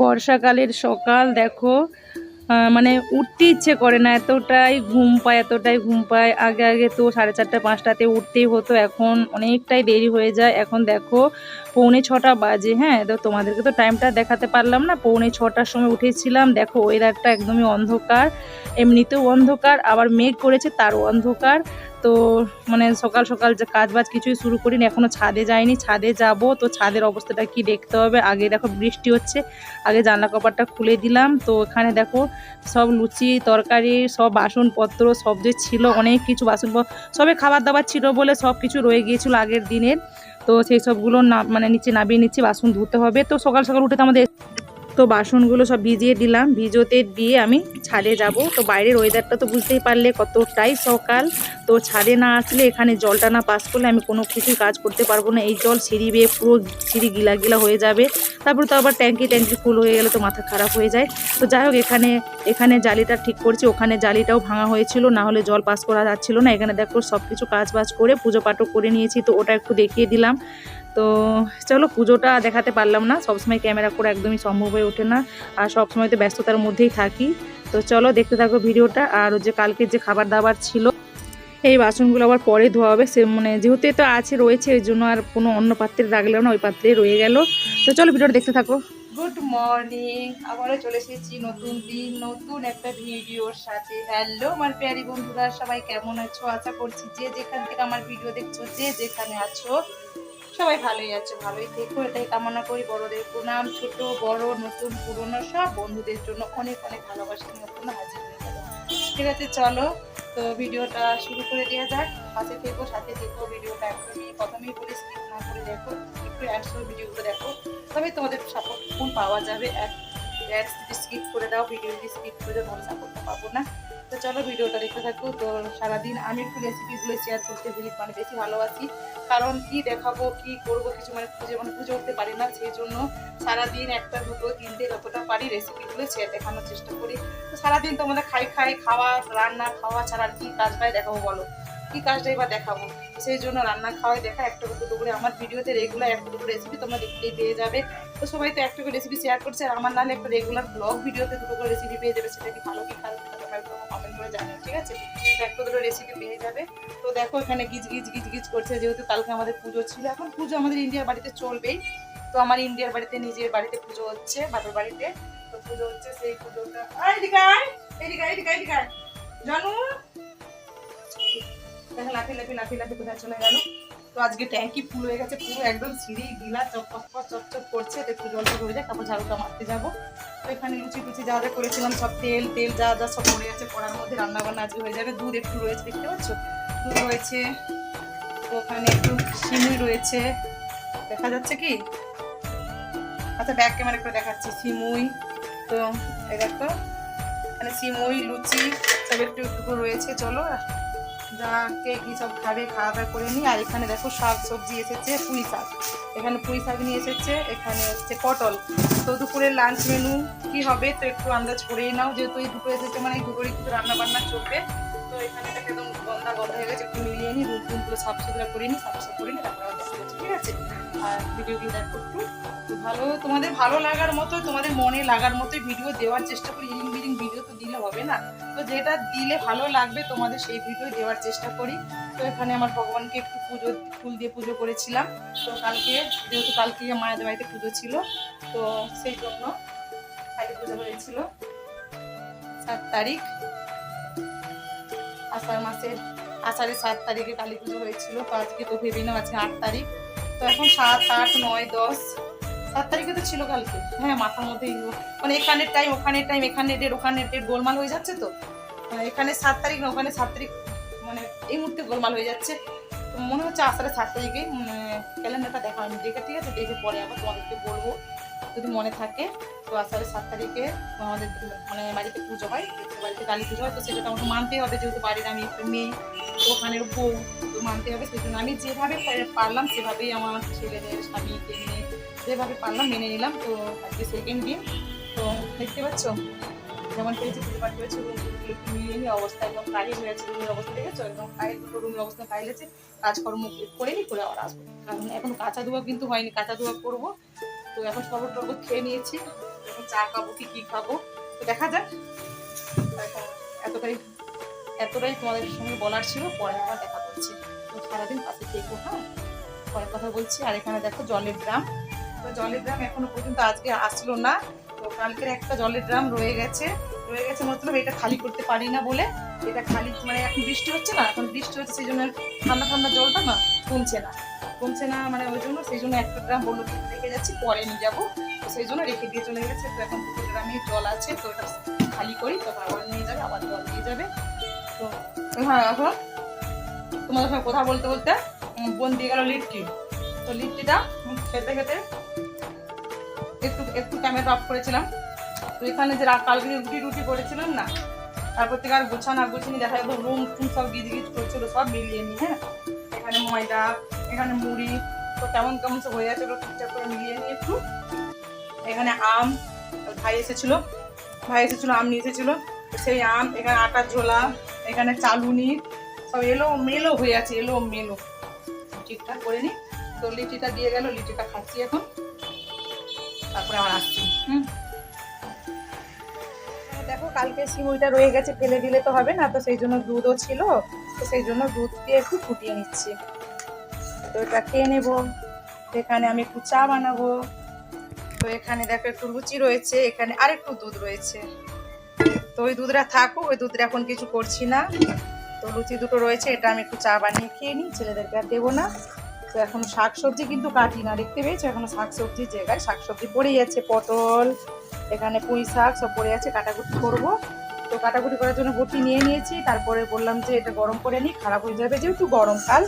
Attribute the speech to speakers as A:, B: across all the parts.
A: বর্ষাকালের সকাল, দেখো মানে উঠতে ইচ্ছে করে না, এতটাই ঘুম পায়, এতটাই ঘুম পায়। আগে আগে তো সাড়ে চারটা, পাঁচটাতে উঠতেই হতো, এখন অনেকটাই দেরি হয়ে যায়। এখন দেখো, পৌনে ছটা বাজে হ্যাঁ? তো তোমাদেরকে তো টাইমটা দেখাতে পারলাম না, পৌনে ছটার সময় উঠেছিলাম। দেখো ওয়েদারটা একদমই অন্ধকার, এমনিতেও অন্ধকার, আবার মেঘ করেছে, তারও অন্ধকার। তো মানে সকাল সকাল যে কাজ বাজ কিছুই শুরু করিনি, এখনও ছাদে যাইনি। ছাদে যাব তো ছাদের অবস্থাটা কি দেখতে হবে? আগে দেখো বৃষ্টি হচ্ছে, আগে জানলা কপারটা খুলে দিলাম। তো এখানে দেখো সব লুচি, তরকারি, সব বাসনপত্র, সব যে ছিল, অনেক কিছু বাসন সবে খাবার দাবার ছিল বলে সব কিছু রয়ে গিয়েছিল আগের দিনের। তো সেই সবগুলো না মানে নিচে নামিয়ে নিচ্ছি, বাসন ধুতে হবে। তো সকাল সকাল উঠে তো আমাদের তো বাসনগুলো সব ভিজিয়ে দিলাম। ভিজোতে দিয়ে আমি ছাদে যাব। তো বাইরের ওয়েদারটা তো বুঝতেই পারলে কতটাই সকাল। তো ছাদে না আসলে এখানে জলটা না পাস করলে আমি কোনো কিছুই কাজ করতে পারব না। এই জল সিঁড়ি বেয়ে পুরো সিঁড়ি গিলা গিলা হয়ে যাবে। তারপর তো আবার ট্যাঙ্কি ট্যাঙ্কি ফুল হয়ে গেলে তো মাথা খারাপ হয়ে যায়। তো যাই হোক, এখানে এখানে জালিটা ঠিক করছি। ওখানে জালিটাও ভাঙা হয়েছিল। না হলে জল পাস করা যাচ্ছিল না। এখানে দেখো সব কিছু কাজ বাজ করে পুজো পাঠও করে নিয়েছি। তো ওটা একটু দেখিয়ে দিলাম। তো চলো পুজোটা দেখাতে পারলাম না। সবসময় ক্যামেরা করে একদমই সম্ভব হয়ে ওঠে না। আর সবসময় তো ব্যস্ততার মধ্যেই থাকি। তো চলো দেখতে থাকো ভিডিওটা। আর যে কালকে যে খাবার দাবার ছিল, এই বাসনগুলো আবার পরে ধোয়া হবে। সে মানে যেহেতু তো আছে, রয়েছে এই জন্য আর কোনো অন্য পাত্রে রাখলাম না, ওই পাত্রেই রয়ে গেল। তো চলো ভিডিওটা দেখতে থাকো। গুড মর্নিং আবারও চলে এসেছি নতুন দিন, নতুন একটা ভিডিওর সাথে। হ্যালো আমার প্যারি বন্ধুরা, সবাই কেমন আছো? আশা করছি যে যেখান থেকে আমার ভিডিও দেখছ, যে যেখানে আছো সবাই ভালোই আছে, ভালোই থেকো, এটাই কামনা করি। বড়দের প্রণাম, ছোট, বড়, নতুন, পুরনো, সব বন্ধুদের জন্য অনেক অনেক ভালোবাসা নতুন হাজির হয়ে গেল। ঠিক আছে, চলো, তো ভিডিওটা শুরু করে দেওয়া যাক। পাশে থেকো, সাথে থেকো, ভিডিওটা একদমই প্রথমেই বলে স্কিপ না করে দেখো, একটু অ্যাডস ভিডিওগুলো দেখো। তবে তোমাদের সাপোর্ট কোন পাওয়া যাবে অ্যাডস স্কিপ করে দাও ভিডিও যদি স্কিপ করে দাও তাহলে সাপোর্টটা পাবো না। তো চলো ভিডিওটা দেখতে থাকো। তো সারাদিন আমি একটু রেসিপিগুলো শেয়ার করতে বেশি মানে বেশি ভালোবাসি। কারণ কি দেখাবো, কি করব কিছু মানে খুঁজে মানে খুঁজে উঠতে পারি না। সেই জন্য সারাদিন একটা, দুটো, তিনটে যতটা পারি রেসিপিগুলো শেয়ার দেখানোর চেষ্টা করি। তো সারাদিন তোমাদের খাই খাই, খাওয়া, রান্না, খাওয়া ছাড়া আর কি কাজ পাই দেখাবো বলো? কি কাজটাই বা দেখাবো? সেই জন্য রান্না খাওয়াই দেখা, একটা দুটো করে আমার ভিডিওতে রেগুলার একটা দুটো রেসিপি তোমরা দেখতেই পেয়ে যাবে। তো সবাই তো একটা রেসিপি শেয়ার করছে। আর আমার নাহলে একটা রেগুলার ব্লগ ভিডিওতে দুটো করে রেসিপি পেয়ে যাবে। সেটা কি ভালো কি খারাপ? জানিও, ঠিক আছে? একটা দুটো রেসিপি পেয়ে যাবে। তো দেখো এখানে গিজ গিজ গিজ গিজ করছে, যেহেতু কালকে আমাদের পুজো ছিল। এখন পুজো আমাদের ইন্ডিয়ার বাড়িতে চলবেই। তো আমার ইন্ডিয়ার বাড়িতে, নিজের বাড়িতে পুজো হচ্ছে, বাপের বাড়িতে। তো পুজো হচ্ছে সেই পুজোটা। জানু! দেখো লাফি লাফি লাফি লাফি কোথায় চলে গেল। তো আজকে ট্যাঙ্কি ফুল হয়ে গেছে, পুরো একদম সিঁড়ি, গিলা চপ চপ চপ করছে। তো একটু জলটা করে যায়, তারপর ঝাড়ুটা মারতে যাব। এখানে লুচি টুচি যা যা করেছিলাম, সব তেল তেল যা যা সব পড়ে আছে, পড়ার মধ্যে রান্না বান্না আজকে হয়ে যাবে। দুধ একটু রয়েছে, দেখতে পাচ্ছ? দুধ রয়েছে, ওখানে একটু শিমুই রয়েছে। দেখা যাচ্ছে কি? আচ্ছা ব্যাক ক্যামেরা একটু দেখাচ্ছি। শিমুই তো এই দেখো মানে সিমুই লুচি, সব একটু একটু রয়েছে। চলো, যা কে কি সব খাবে, খাওয়া দাওয়া করে নিই। আর এখানে দেখো, শাক সবজি এসেছে, পুঁই শাক। এখানে পুঁই শাক নিয়ে এসেছে, এখানে হচ্ছে পটল। তো দুপুরের লাঞ্চ মেনু কি হবে, তো একটু আন্দাজ করেই নাও, যেহেতু এই দুটো এসেছে মানে দুপুরে কিছু রান্না বান্না চলবে। একদম গন্ধা গন্ধ হয়ে গেছে, একটু মিলিয়ে নিই রুম সাফ সুতরা করে নিই, সাফ সাফ করে ঠিক আছে? আর ভিডিওগুলো ভালো, তোমাদের ভালো লাগার মতো, তোমাদের মনে লাগার মতো ভিডিও দেওয়ার চেষ্টা করি ইলিং বিলিং ভিডিও তো দিলে হবে না? তো যেটা দিলে ভালো লাগবে, তোমাদের সেই ভিডিও দেওয়ার চেষ্টা করি। তো এখানে আমার ভগবানকে একটু পুজো, ফুল দিয়ে পুজো করেছিলাম। তো কালকে, যেহেতু কালকে মায়ের বাড়িতে পুজো ছিল, তো সেই জন্য কালী পুজো হয়েছিল। সাত তারিখ। আষাঢ় মাসের আষাঢ়ের সাত তারিখে কালী পুজো হয়েছিল। তো আজকে তো ভেবে আছে আট তারিখ। তো এখন সাত, আট, নয়, দশ। সাত তারিখে তো ছিল কালকে। হ্যাঁ মাথার মধ্যে মানে এখানের টাইম ওখানের টাইম এখানে ডেট ওখানে ডেট গোলমাল হয়ে যাচ্ছে তো? মানে এখানে সাত তারিখ না, ওখানে সাত তারিখ মানে এই মুহূর্তে গোলমাল হয়ে যাচ্ছে। মনে হচ্ছে আষাঢ়ের সাত তারিখেই ক্যালেন্ডারটা দেখা হয়নি দেখে ঠিক আছে, দেখে পরে আবার তোমাদেরকে বলব, যদি মনে থাকে। তো আষাঢ়ের সাত তারিখে আমাদের মানে বাড়িতে পুজো হয় বাড়িতে কালী পুজো হয়, তো সেটা আমাকে মানতেই হবে যেহেতু বাড়ির আমি মেয়ে, তো ওখানের বউ, তো মানতে হবে সেই জন্য আমি যেভাবে পারলাম সেভাবেই আমার ছেলেদের স্বামীকে নিয়ে যেভাবে পারলাম মেনে নিলাম, তো আজকে সেকেন্ড দিন, তো দেখতে পাচ্ছ? যেমন পেয়েছি পরিবার পেয়েছি রুমগুলো মিলিয়ে নিয়ে অবস্থা একদম কালি হয়ে আছে রুমের অবস্থা দেখেছ একদম কায়ের দুটো রুমের অবস্থা কাইলেছে কাজকর্ম করে নি, করে আবার আসব। কারণ এখন কাঁচা ধোয়া কিন্তু হয়নি, কাঁচা ধোয়া করব, তো এখন শরবত খেয়ে নিয়েছি। এখন চা খাব কি কি খাব? তো দেখা যাক। এতটাই এতটাই তোমাদের সঙ্গে বলার ছিল, পরে আবার দেখা করছি। তো সারাদিন পাশে দেখব হ্যাঁ? পরে কথা বলছি। আর এখানে দেখো জলের ড্রাম। তো জলের ড্রাম এখনও পর্যন্ত আজকে আসলো না। তো কালকের একটা জলের ড্রাম রয়ে গেছে। রয়ে গেছে মতলব এটা খালি করতে পারি না বলে। এটা খালি মানে এখন বৃষ্টি হচ্ছে না? এখন বৃষ্টি হচ্ছে, সেই জন্য ঠান্ডা ঠান্ডা জলটা না কমছে না। কমছে না মানে ওই জন্য, সেই জন্য একটা ড্রাম বলল রেখে যাচ্ছি, পরে নিয়ে যাব। সেই জন্য রেখে দিয়ে চলে গেছে। তো এখন দুটো ড্রামে জল আছে, তো ওটা খালি করি, তো আবার নিয়ে যাবে, আবার জল দিয়ে যাবে। তো হ্যাঁ এখন তোমাদের সঙ্গে কথা বলতে বলতে বোন দিয়ে গেল লিট্টি। তো লিট্টিটা খেতে খেতে একটু একটু ক্যামেরা অফ করেছিলাম। তো এখানে যে কালকে রুটি রুটি করেছিলাম না, তারপর থেকে আর গোছানো আর গোছানি, দেখা যাব রুম টুম সব গিজ গিজ করছিল, সব মিলিয়ে নিই হ্যাঁ। এখানে ময়দা, এখানে মুড়ি, তো কেমন কেমন সব হয়ে ওগুলো ঠিকঠাক করে মিলিয়ে নিই একটু। এখানে আম, ভাই এসেছিল ভাই এসেছিল, আম নিয়ে এসেছিল। সেই আম, এখানে আটার ঝোলা, এখানে চালুনি সব এলো, মেলো হয়ে আছে, এলো, মেলো। ঠিকঠাক করে নিই তো লিটিটা দিয়ে গেল, লিটিটা খাচ্ছি এখন। তারপরে আবার আসছি, হুম। দেখো, কালকে সিমুইটা রয়ে গেছে, ফেলে দিলে তো হবে না, তো সেই জন্য দুধও ছিল। তো সেই জন্য দুধ দিয়ে একটু ফুটিয়ে নিচ্ছি। তো এটা খেয়ে নেব। এখানে আমি একটু চা বানাবো। তো এখানে দেখো একটু লুচি রয়েছে, এখানে আরেকটু দুধ রয়েছে। তো ওই দুধটা থাকুক, ওই দুধটা এখন কিছু করছি না। তো লুচি দুটো রয়েছে, এটা আমি একটু চা বানিয়ে খেয়ে নিই, ছেলেদেরকে আর দেবো না। তো এখন শাক সবজি কিন্তু কাটি না, দেখতে পেয়েছ? এখনও শাক সবজির জায়গায় শাক সবজি পড়েই যাচ্ছে পটল, এখানে পুঁই শাক সব পড়ে আছে, কাটাকুটি করব। তো কাটাকুটি করার জন্য বটি নিয়ে নিয়েছি, তারপরে বললাম যে এটা গরম করে নিই, খারাপ হয়ে যাবে যেহেতু গরমকাল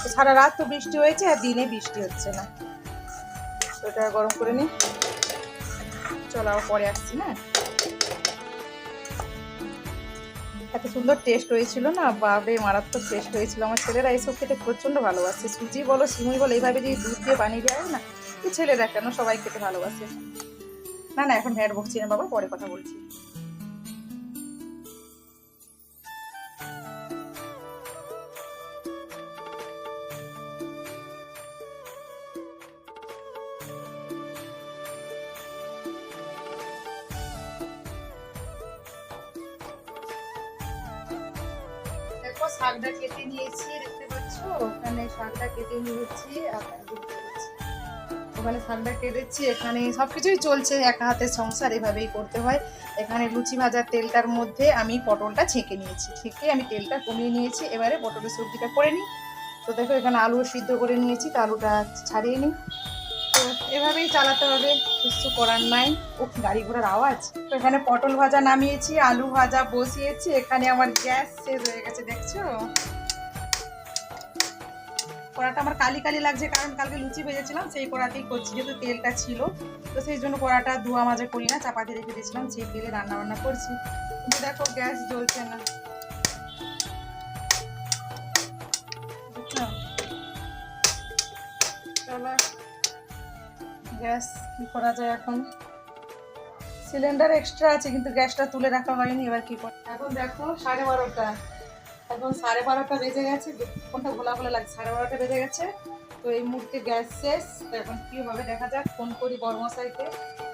A: তো সারা রাত তো বৃষ্টি হয়েছে, আর দিনে বৃষ্টি হচ্ছে না। তো এটা গরম করে নিই। চলো পরে আসছি, না? এত সুন্দর টেস্ট হয়েছিল না? বাবে মারাত্মক টেস্ট হয়েছিল। আমার ছেলেরা এইসব খেতে প্রচণ্ড ভালোবাসে। সুজি বলো সিমুই বলো, এইভাবে যদি দুধ দিয়ে বানিয়ে দেওয়া হয় না তো ছেলেরা কেন সবাই খেতে ভালোবাসে? না না, এখন ভ্যাট বকছি না বাবা, পরে কথা বলছি। দেখো, শাকটা কেটে নিয়েছি, দেখতে পাচ্ছ? ওখানে শাকটা কেটে নিয়েছি। ওখানে শাকটা কেটেছি, এখানে সব কিছুই চলছে, একা হাতের সংসার, এভাবেই করতে হয়। এখানে লুচি ভাজার তেলটার মধ্যে আমি পটলটা ছেঁকে নিয়েছি। ছেঁকে আমি তেলটা কমিয়ে নিয়েছি, এবারে পটলের সবজিটা করে নিই। তো দেখো, এখানে আলু সিদ্ধ করে নিয়েছি, তো আলুটা ছাড়িয়ে নিই। এভাবেই চালাতে হবে, কিছু করার নাই। ও গাড়ি ঘোড়ার আওয়াজ। তো এখানে পটল ভাজা নামিয়েছি, আলু ভাজা বসিয়েছি, এখানে আমার গ্যাস শেষ হয়ে গেছে, দেখছ? কড়াটা আমার কালি কালি লাগছে, কারণ কালকে লুচি ভেজেছিলাম, সেই কড়াতেই করছি যেহেতু তেলটা ছিল, তো সেই জন্য কড়াটা ধোয়া মাজা করি না, চাপাতি রেখে দিয়েছিলাম, সেই তেলে রান্না বান্না করছি। কিন্তু দেখো, গ্যাস জ্বলছে না। গ্যাস কি করা যায় এখন? সিলিন্ডার এক্সট্রা আছে, কিন্তু গ্যাসটা তুলে রাখা হয়নি, এবার কি কর এখন দেখো সাড়ে বারোটা। এখন সাড়ে বারোটা বেজে গেছে কোনটা ঘোলা ঘোলা লাগছে, সাড়ে বারোটা বেজে গেছে। তো এই মুহূর্তে গ্যাস শেষ, তো এখন কি হবে দেখা যাক, ফোন করি বর্মশাইকে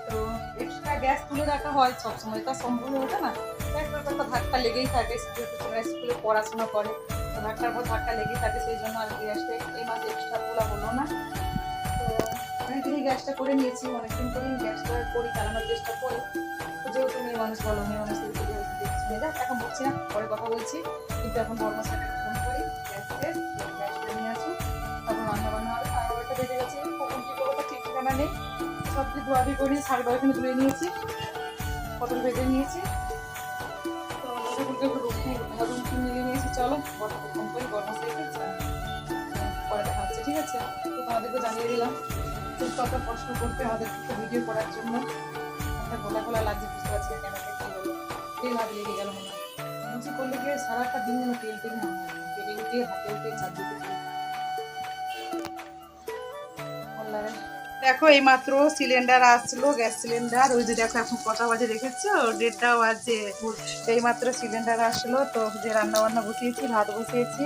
A: তো এক্সট্রা গ্যাস তুলে রাখা হয় সবসময়, তা সম্ভব ওঠে না? তো একটা একটা ধাক্কা লেগেই থাকে তোমরা স্কুলে পড়াশোনা করে। ধাক্কার পর ধাক্কা লেগেই থাকে, সেই জন্য আর গ্যাসটা এই মাসে এক্সট্রা তোলা হলো না। তো অনেকদিনই গ্যাসটা করে নিয়েছি, অনেকদিন করেই গ্যাসটা করি চালানোর চেষ্টা করি। যেহেতু মেয়ে মানুষ, বলো, মেয়ে মানুষ দেখছি যাক, এখন বলছি না, পরে কথা বলছি। কিন্তু এখন বড় মশাইকে ফোন করি, গ্যাস গ্যাসটা নিয়ে আসুন তারপর রান্না বান্না হবে, সাড়ে বারোটা বেজে গেছে। কখন কী করব ঠিক ঠিকানা নেই। সব কিছু ধোয়াধুয়ি করি সাড়ে বারোখানে ধুয়ে নিয়েছি। পটল ভেজে নিয়েছি। তো ওগুলোকে রুম রুম মিলিয়ে নিয়েছি। চলো, বড় ফোন করি, বড় মশাইকে পরে দেখা হচ্ছে, ঠিক আছে? তো তোমাদেরকে জানিয়ে দিলাম। খুব কত কষ্ট করতে আমাদের ভিডিও করার জন্য। একটা গোলা গোলা লাগছে বুঝতে পারছি কেন কি হলো। তেল হাত লেগে গেল মনে লুচি করলে গিয়ে সারাটা দিন যেন তেল তেল মনে হয় পেটে উঠে হাতে উঠে চারদিকে তেল। দেখো এই মাত্র সিলিন্ডার আসলো গ্যাস সিলিন্ডার। ওই যে দেখো এখন কটা বাজে রেখেছো দেড়টা বাজে। এই মাত্র সিলিন্ডার আসলো তো যে রান্না বান্না বসিয়েছি ভাত বসিয়েছি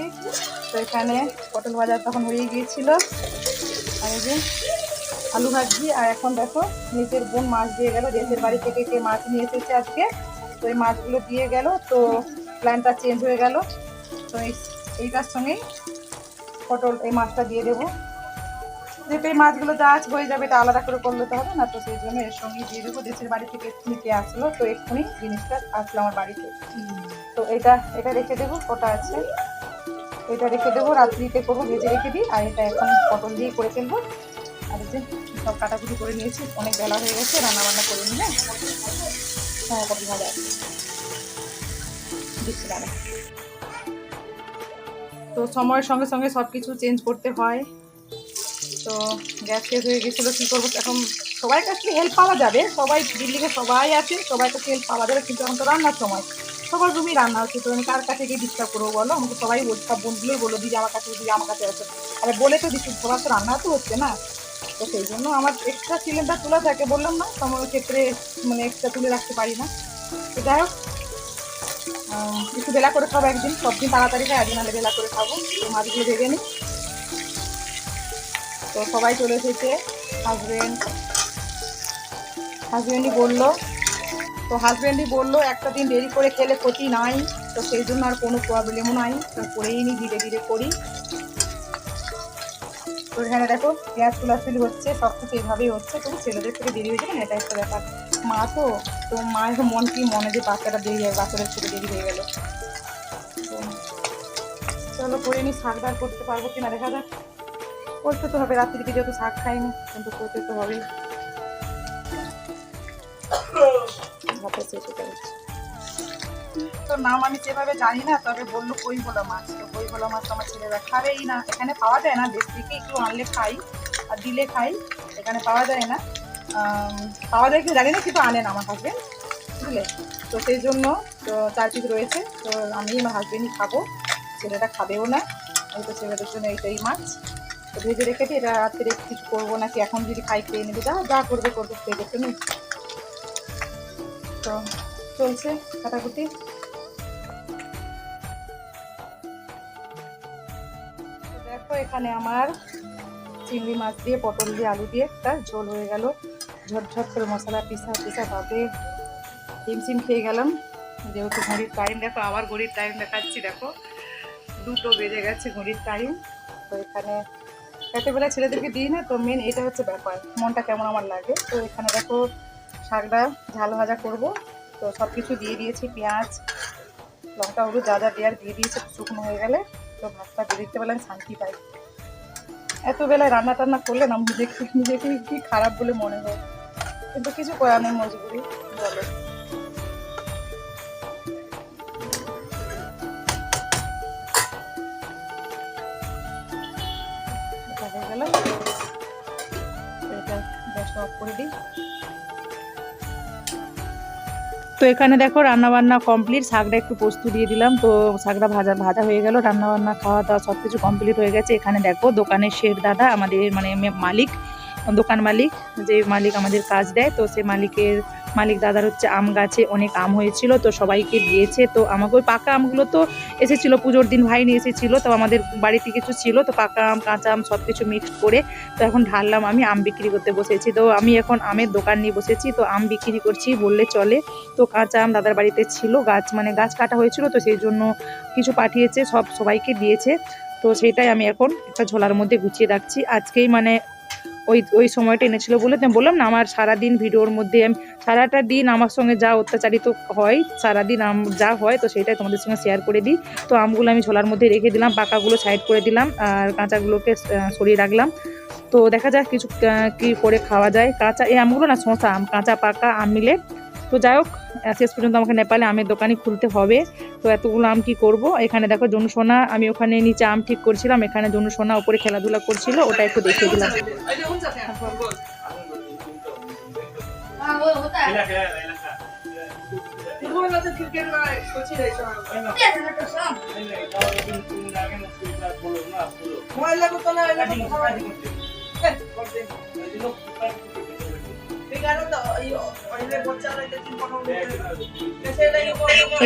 A: তো এখানে পটল বাজার তখন হয়ে গিয়েছিল। আর এই যে আলু ভাজি, আর এখন দেখো নিজের বোন মাছ দিয়ে গেল, দেশের বাড়ি থেকে কে মাছ নিয়ে এসেছে আজকে। তো এই মাছগুলো দিয়ে গেল, তো প্ল্যানটা চেঞ্জ হয়ে গেল। তো এই- এইটার সঙ্গেই পটল, এই মাছটা দিয়ে দেবো। যেহেতু এই মাছগুলো যা আজ হয়ে যাবে, এটা আলাদা করে করলে তো হবে না, তো সেই জন্য এর সঙ্গে দিয়ে দেবো। দেশের বাড়ি থেকে নিতে আসলো, তো এক্ষুনি জিনিসটা আসলো আমার বাড়িতে। তো এটা এটা রেখে দেবো ওটা আছে? এটা রেখে দেবো, রাত্রিতে করব, ভেজে রেখে দিই, আর এটা এখন পটল দিয়ে করে ফেলব। আর যে সব কাটাকুটি করে নিয়েছি, অনেক বেলা হয়ে গেছে রান্না বান্না করে নিলে হ্যাঁ? পটল আছে। তো সময়ের সঙ্গে সঙ্গে সব কিছু চেঞ্জ করতে হয়। তো গ্যাস শেষ হয়ে গেছিল, কী করব? এখন সবাই কাছ থেকে হেল্প পাওয়া যাবে। সবাই দিল্লিতে সবাই আছে, সবাই কাছে হেল্প পাওয়া যাবে, কিন্তু এখন তো রান্নার সময়। সবার রুমই রান্না হচ্ছে, তো আমি কার কাছে গিয়ে ডিস্টার্ব করব বলো? আমাকে সবাই বল সব বন্ধুগুলোই বলো, দিদি আমার কাছে, দিদি আমার কাছে আছে। আরে বলে তো দিচ্ছি সবার তো রান্না তো হচ্ছে না। তো সেই জন্য আমার এক্সট্রা সিলিন্ডার তোলা থাকে, বললাম না সময় ক্ষেত্রে মানে এক্সট্রা তুলে রাখতে পারি না। তো যাই হোক একটু বেলা করে খাব একদিন সব দিন তাড়াতাড়ি খাই একদিন আলে বেলা করে খাব, তো মাছগুলো ভেজে নিই। তো সবাই চলে এসেছে হাজবেন্ড হাজবেন্ডই বলল, তো হাজবেন্ডই বলল, একটা দিন দেরি করে খেলে ক্ষতি নাই, তো সেই জন্য আর কোনো প্রবলেমও নাই, তো করেই নি, ধীরে ধীরে করি। তো এখানে দেখো পেঁয়াজ তুলাতুলি হচ্ছে, সব কিছু এভাবেই হচ্ছে তবু ছেলেদের থেকে দেরি হয়ে যাবে না এটা একটা ব্যাপার। মা তো তো মায়ের মন কি মনে যে বাচ্চাটা দেরি হয় বাচ্চাদের থেকে দেরি হয়ে গেল। তো চলো করে নি, শাক ডাল করতে পারব কিনা দেখা যাক। করতে তো হবে রাত্রিতে যেহেতু শাক খাইনি, কিন্তু করতে তো হবেই। চেপে যাচ্ছে তো নাম আমি যেভাবে জানি না, তবে বলল কই বলা মাছ, তো কই বলা মাছ তো আমার ছেলেরা খাবেই না। এখানে পাওয়া যায় না, দেশ থেকে একটু আনলে খাই, আর দিলে খাই, এখানে পাওয়া যায় না। পাওয়া যায় কি জানি না, কিন্তু আনেন আমার হাজবেন্ড বুঝলে? তো সেই জন্য, তো চার পিস রয়েছে, তো আমি আমার হাজবেন্ডই খাব, ছেলেরা খাবেও না এই তো ছেলেদের জন্য এইটাই মাছ। তো ভেজে রেখে দিই, এটা রাত্রে কিছু করব নাকি এখন যদি খাই, খেয়ে নেবে, যা যা করবে করবে, খেয়ে নেই তো চলছে কাটাকুটি। দেখো এখানে আমার চিংড়ি মাছ দিয়ে, পটল দিয়ে, আলু দিয়ে একটা ঝোল হয়ে গেল। ঝটঝট করে মশলা পিসা পিসা ভাবে ডিম সিম খেয়ে গেলাম। যেহেতু ঘড়ির টাইম দেখো আবার ঘড়ির টাইম দেখাচ্ছি, দেখো। দুটো বেজে গেছে ঘড়ির টাইম তো এখানে রাতেরবেলা ছেলেদেরকে দিই না, তো মেন এটা হচ্ছে ব্যাপার। মনটা কেমন আমার লাগে? তো এখানে দেখো শাকটা ঝাল ভাজা করব। তো সব কিছু দিয়ে দিয়েছি, পেঁয়াজ, লঙ্কা হলুদ যা যা দেওয়ার দিয়ে দিয়েছে শুকনো হয়ে গেলে। তো ভাতটা দিয়ে দিতে আমি শান্তি পাই। এত বেলায় রান্না টান্না করলে না নিজেকে নিজেকে কি খারাপ বলে মনে হয়। কিন্তু কিছু করার নেই মজবুরি, বলো। এটা গ্যাসটা অফ করে দিই। তো এখানে দেখো রান্না বান্না কমপ্লিট শাকটা একটু পোস্ত দিয়ে দিলাম। তো শাকটা ভাজা ভাজা হয়ে গেল রান্না বান্না খাওয়া দাওয়া সব কিছু কমপ্লিট হয়ে গেছে। এখানে দেখো দোকানের শের দাদা, আমাদের মানে মালিক, দোকান মালিক, যে মালিক আমাদের কাজ দেয়, তো সে মালিকের মালিক দাদার হচ্ছে আম গাছে অনেক আম হয়েছিল, তো সবাইকে দিয়েছে। তো আমাকে ওই পাকা আমগুলো তো এসেছিল, পুজোর দিন ভাই নিয়ে এসেছিল, তো আমাদের বাড়িতে কিছু ছিল, তো পাকা আম, কাঁচা আম সব কিছু মিক্সড করে তো এখন ঢাললাম আমি, আম বিক্রি করতে বসেছি। তো আমি এখন আমের দোকান নিয়ে বসেছি, তো আম বিক্রি করছি বললে চলে। তো কাঁচা আম দাদার বাড়িতে ছিল, গাছ মানে গাছ কাটা হয়েছিল, তো সেই জন্য কিছু পাঠিয়েছে, সব সবাইকে দিয়েছে। তো সেটাই আমি এখন একটা ঝোলার মধ্যে গুছিয়ে রাখছি। আজকেই মানে ওই ওই সময়টা এনেছিল বলে আমি বললাম, না, আমার সারাদিন ভিডিওর মধ্যে আমি, সারাটা দিন আমার সঙ্গে যা অত্যাচারিত হয়, সারাদিন আম, যা হয়, তো সেটাই তোমাদের সঙ্গে শেয়ার করে দিই। তো আমগুলো আমি ঝোলার মধ্যে রেখে দিলাম, পাকাগুলো সাইড করে দিলাম, আর কাঁচাগুলোকে সরিয়ে রাখলাম। তো দেখা যাক কিছু কি করে খাওয়া যায়। কাঁচা, এই আমগুলো না শশা আম, কাঁচা পাকা, আম মিলে। তো যাই হোক শেষ পর্যন্ত আমাকে নেপালে আমের দোকানই খুলতে হবে। তো এতগুলো আম কি করব এখানে দেখো জনুসোনা আমি ওখানে নিচে আম ঠিক করছিলাম এখানে জনুসোনা উপরে খেলাধুলা করছিল ওটা একটু দেখে দিলাম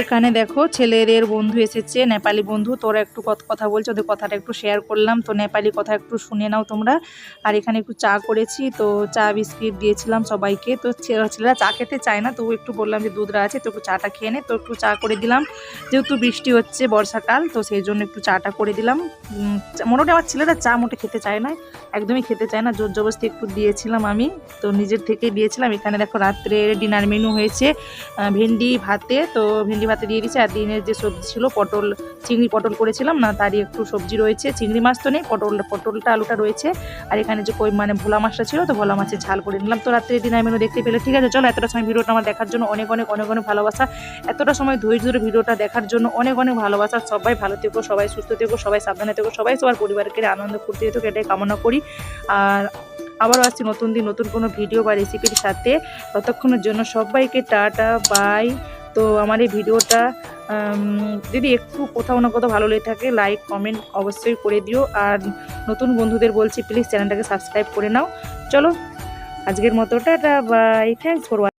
A: এখানে দেখো ছেলেদের বন্ধু এসেছে, নেপালি বন্ধু। তোরা একটু কথা বলছে, ওদের কথাটা একটু শেয়ার করলাম। তো নেপালি কথা একটু শুনে নাও তোমরা। আর এখানে একটু চা করেছি, তো চা, বিস্কিট দিয়েছিলাম সবাইকে। তো ছেলেরা চা খেতে চায় না তো একটু বললাম যে দুধরা আছে, তো একটু চাটা খেয়ে নে। তো একটু চা করে দিলাম। যেহেতু বৃষ্টি হচ্ছে বর্ষাকাল, তো সেই জন্য একটু চাটা করে দিলাম। মোটামুটি আমার ছেলেরা চা মোটে খেতে চায় না, একদমই খেতে চায় না। জোর জবরদস্তি একটু দিয়েছিলাম আমি। তো নিজের থেকে দিয়েছিলাম। এখানে দেখো রাত্রে ডিনার মেনু হয়েছে ভেন্ডি ভাতে। তো ভেন্ডি ভাতে দিয়ে দিয়েছে। আর দিনের যে সবজি ছিল, পটল, চিংড়ি পটল করেছিলাম। না, তারই একটু সবজি রয়েছে। চিংড়ি মাছ তো নেই, পটল, পটলটা, আলুটা রয়েছে। আর এখানে যে কই মানে ভোলা মাছটা ছিল, তো ভোলা মাছের ঝাল করে নিলাম। তো রাত্রে ডিনার মেনু দেখতে পেলে, ঠিক আছে, চলো, এতটা সময় ভিডিওটা আমার দেখার জন্য অনেক অনেক অনেক অনেক ভালোবাসা। এতটা সময় ধৈর্য ধরে ভিডিওটা দেখার জন্য অনেক অনেক ভালোবাসা। সবাই ভালো থেকো, সবাই সুস্থ থেকো, সবাই সাবধানে থেকো, সবাই সবার পরিবারকে আনন্দ করতে থেকো এটাই কামনা করি। আর আবারও আসছি নতুন দিন, নতুন কোনো ভিডিও বা রেসিপির সাথে ততক্ষণের জন্য সবাইকে টাটা বাই তো আমার এই ভিডিওটা যদি একটু কোথাও না কোথাও ভালো লেগে থাকে লাইক কমেন্ট অবশ্যই করে দিও। আর নতুন বন্ধুদের বলছি প্লিজ চ্যানেলটাকে সাবস্ক্রাইব করে নাও। চলো, আজকের মতো, টাটা বাই থ্যাংকস ফর